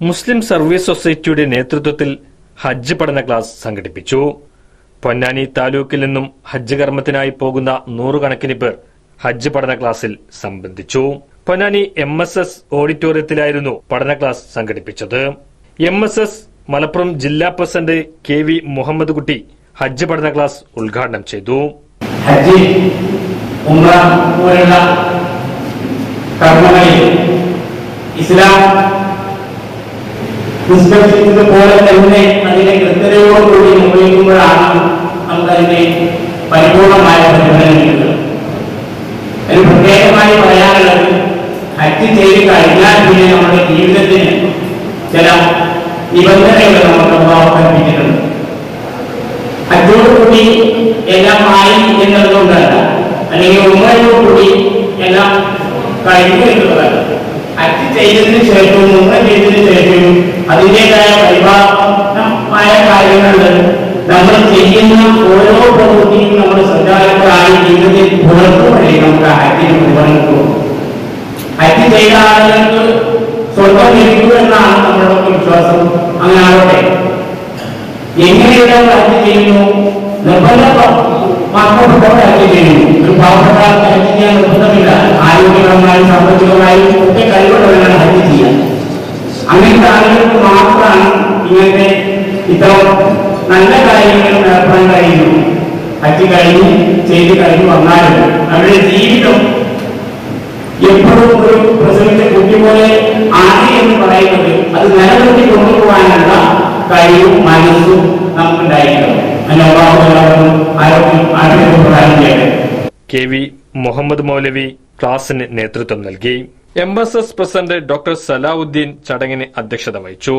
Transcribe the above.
മുസ്ലിം service സൊസൈറ്റിയുടെ നേതൃത്വത്തിൽ ഹജ്ജ് പഠന ക്ലാസ് സംഘടിപ്പിച്ചു. പൊന്നാനി താലൂക്കിൽ നിന്നും ഹജ്ജ് കർമ്മത്തിനായി പോകുന്ന നൂറുകണക്കിന് പേർ ഹജ്ജ് പഠന ക്ലാസ്സിൽ സംബന്ധിച്ചു. പൊന്നാനി എം എസ് എസ് ഓഡിറ്റോറിയത്തിലായിരുന്നു പഠന ക്ലാസ് സംഘടിപ്പിച്ചത്. എം എസ് എസ് മലപ്പുറം ജില്ലാ പ്രസിഡന്റ് കെ വി മുഹമ്മദ് കുട്ടി ഹജ്ജ് പഠന ക്ലാസ് ഉദ്ഘാടനം ചെയ്തു. ഇസ്ലാം നിഷ്കർഷിച്ചത് പോലെ തന്നെ അതിനെ കൃത്യതയോടുകൂടി നിർവഹിക്കുമ്പോഴാണ് നമുക്ക് അതിനെ പരിപൂർണമായ പ്രതിഫലം പ്രത്യേകമായി പറയാനുള്ളത് ഹജ്ജ് ചെയ്ത് കഴിഞ്ഞാൽ പിന്നെ നമ്മുടെ ജീവിതത്തിന് ചില നിബന്ധനകൾ നമുക്ക് അവതരിപ്പിച്ചിട്ടുണ്ട്. ഹജ്ജോടുകൂടി എല്ലാം ആയി എന്നതുകൊണ്ടല്ല അല്ലെങ്കിൽ ഉമ്മയോടുകൂടി എല്ലാം കഴിഞ്ഞു എന്നുള്ളതല്ല ഹജ്ജ് ചെയ്തതിനു ശേഷവും ഉമ്മ ചെയ്തതിനു നമ്മൾ ചെയ്യുന്ന ഓരോ പ്രവൃത്തിയും നമ്മൾ ശ്രദ്ധാലുക്കളായി ജീവിതത്തിൽ പുലർത്തുവഴി നമുക്ക് ആ ഹജ്ജിന് പുലർത്തും ഹജ്ജ് ചെയ്ത ആളുകൾക്ക് സ്വർഗം ലഭിക്കുമെന്നാണ് നമ്മുടെ വിശ്വാസം. അങ്ങനെ ആവട്ടെ. എങ്ങനെയുള്ള ഹജ്ജ് ചെയ്യുന്നു? നിർബന്ധമാക്കപ്പെട്ടവർ ഹജ്ജ് ചെയ്യുന്നു. ഒരു പാവപ്പെട്ട നിർബന്ധമില്ല. ആരോഗ്യപരമായും സാമ്പത്തികമായും ഒക്കെ കഴിവുള്ളവരാണ് ഹജ്ജ് ചെയ്യാൻ അങ്ങനത്തെ ആളുകൾക്ക് മാത്രമാണ് ഇങ്ങനത്തെ ഇത്തരം നല്ല കാര്യങ്ങൾ നടത്താൻ കഴിയുന്നു ഹജ്ജ് കഴിഞ്ഞ് ചെയ്ത് കഴിഞ്ഞ് വന്നാലും നമ്മുടെ ജീവിതം എപ്പോഴും ഒരു പ്രസവിച്ച കുട്ടി പോലെ ആണ് എന്ന് പറയുന്നത്. അത് നിലനിർത്തി കൊണ്ടുപോകാനുള്ള കഴിവും മനസ്സും നമുക്കുണ്ടായിരിക്കണം. അതിന് ആരോഗ്യം ആരോഗ്യം ചെയ്യട്ടെ കെ വി മുഹമ്മദ് മൗലവി ക്ലാസിന് നേതൃത്വം നൽകി. M S S president doctor Salahuddin ചടങ്ങിന് അധ്യക്ഷത വഹിച്ചു.